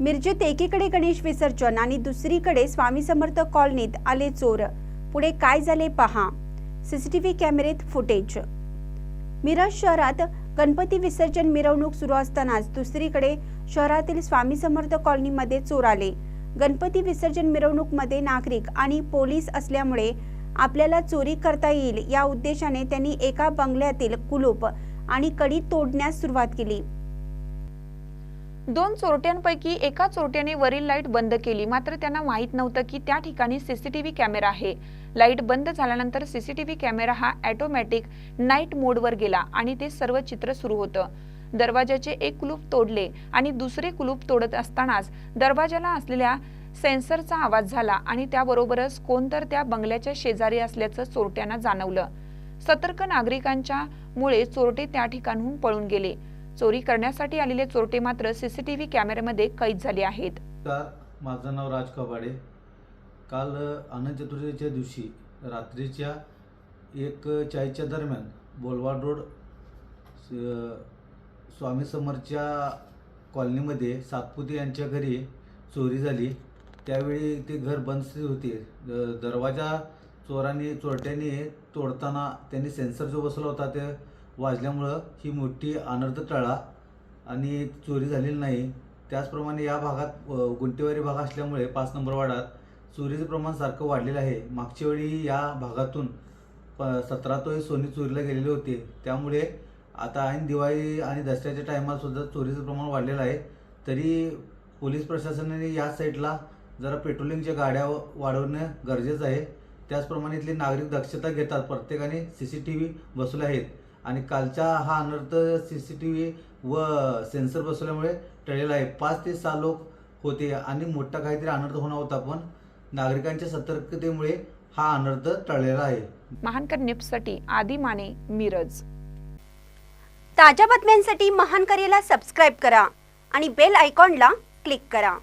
मिरजेत एकीकडे गणेश विसर्जन आणि दुसरीकडे स्वामी समर्थ कॉलनीत आले चोर. पुढे काय झाले पहा. CCTV कॅमेरेत footage. मिरज शहरात गणपती विसर्जन मिरवणूक सुरू असतानाच दुसरीकडे शहरातील स्वामी समर्थ कॉलनीमध्ये चोर आले. गणपती विसर्जन मिरवणूकमध्ये नागरिक आणि पोलीस असल्यामुळे आपल्याला चोरी करता येईल या उद्देशाने त्यांनी एका बंगल्यातील कुलूप आणि कडी तोडण्यास सुरुवात केली. दोन चोरट्यांपैकी एका चोरट्याने वरील लाइट बंद केली. मात्र त्यांना माहीत नव्हतं की त्या ठिकाणी सीसीटीव्ही कॅमेरा आहे. लाइट बंद झाल्यानंतर सीसीटीव्ही कॅमेरा हा ॲटोमॅटिक नाईट मोडवर गेला आणि ते सर्व चित्र सुरू होतं. दरवाजाचे एक कुलूप तोडले आणि दुसरे कुलूप तोडत असतानाच दरवाजाला असलेल्या सेन्सरचा आवाज झाला आणि त्याबरोबरच कोणतर त्या बंगल्याच्या शेजारी असल्याचं चोरट्यांना जाणवलं. सतर्क नागरिकांच्या मुळे चोरटे त्या ठिकाणहून पळून गेले. चोरी करण्यासाठी आलेले चोरटे मात्र सीसीटीव्ही कॅमेऱ्यामध्ये कैद झाले आहेत. माझं नाव राज कवाडे काल अनंत चतुर्थीच्या दिवशी रात्रीच्या एक चाळीसच्या दरम्यान बोलवाड रोड स्वामी समरच्या कॉलनीमध्ये सातपुते यांच्या घरी चोरी झाली. त्यावेळी ते घर बंद होते. दरवाजा चोरांनी चोरट्यांनी तोडताना त्यांनी सेन्सर जो बसला होता ते वाजल्यामुळं ही मोठी अनर्थ टळा आणि चोरी झालेली नाही. त्याचप्रमाणे या भागात गुंटेवारी भाग असल्यामुळे पाच नंबर वाडात चोरीचं प्रमाण सारखं वाढलेलं आहे. मागच्या वेळी या भागातून प सतरा तोळे सोने चोरीला गेलेले होते. त्यामुळे आता ऐन दिवाळी आणि दसऱ्याच्या टायमाला सुद्धा चोरीचं प्रमाण वाढलेलं आहे. तरी पोलीस प्रशासनाने या साईडला जरा पेट्रोलिंगच्या गाड्या वाढवणं गरजेचं आहे. त्याचप्रमाणे इथले नागरिक दक्षता घेतात. प्रत्येकाने सी सी टी व्ही बसवले आहेत. आणि कालचा हा अनर्थ सी सी टी व्ही व सेन्सर बसवल्यामुळे टळलेला आहे. पाच ते सहा लोक होते आणि मोठा काहीतरी अनर्थ होणार होता पण नागरिकांच्या सतर्कतेमुळे हा अनर्थ टळलेला आहे. महानकर निप्ससाठी आदी माने मिरज. ताज्या बातम्यांसाठी महान करेला सबस्क्राईब करा आणि बेल आयकॉनला क्लिक करा.